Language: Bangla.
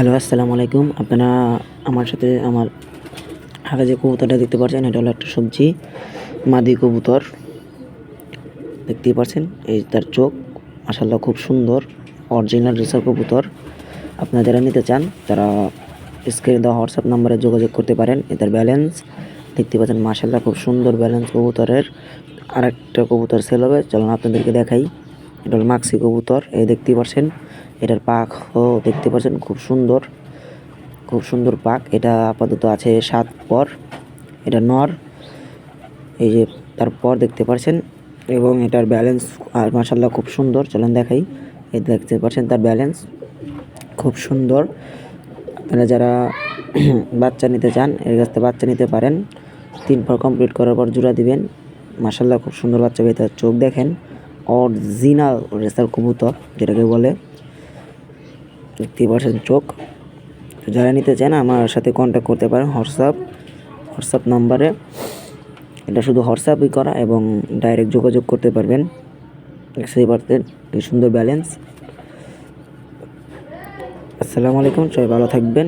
হ্যালো, আসসালামু আলাইকুম। আপনারা আমার সাথে আমার হাতে যে কবুতরটা দেখতে পাচ্ছেন এটা হলো একটা সবজি, মাদি কবুতর। দেখতেই পাচ্ছেন এই তার চোখ মাসাল্লাহ খুব সুন্দর অরিজিনাল রেসার কবুতর। আপনারা যারা নিতে চান, তারা স্ক্রিনে দেওয়া হোয়াটসঅ্যাপ নাম্বারে যোগাযোগ করতে পারেন, এটার ব্যালেন্স দেখতে পাচ্ছেন মাসাল্লাহ খুব সুন্দর ব্যালেন্স কবুতরের। আরেকটা কবুতর সেল হবে, চলুন আপনাদেরকে দেখাই। এটা হলো মাক্সি কবুতর, এই দেখতেই পাচ্ছেন এটার পাখও দেখতে পাচ্ছেন, খুব সুন্দর খুব সুন্দর পাক। এটা আপাতত আছে সাত পর, এটা নর, এই যে তারপর দেখতে পাচ্ছেন, এবং এটার ব্যালেন্স আর মাসাল্লাহ খুব সুন্দর, চলেন দেখাই এই দেখতে পাচ্ছেন তার ব্যালেন্স খুব সুন্দর। আপনারা যারা বাচ্চা নিতে চান, এর কাছ থেকে বাচ্চা নিতে পারেন, তিন পর কমপ্লিট করার পর জোড়া দিবেন। মাসাল্লাহ খুব সুন্দর বাচ্চা পেয়ে তার চোখ দেখেন অরিজিনাল রেসার কবুতর, যেটাকে বলে দেখতেই পাচ্ছেন চোখ। তো যারা নিতে চান, আমার সাথে কন্ট্যাক্ট করতে পারেন হোয়াটসঅ্যাপ হোয়াটসঅ্যাপ নাম্বারে। এটা শুধু হোয়াটসঅ্যাপই করা এবং ডাইরেক্ট যোগাযোগ করতে পারবেন। দেখতেই পারতেন এই সুন্দর ব্যালেন্স আসসালামু আলাইকুম, সবাই ভালো থাকবেন।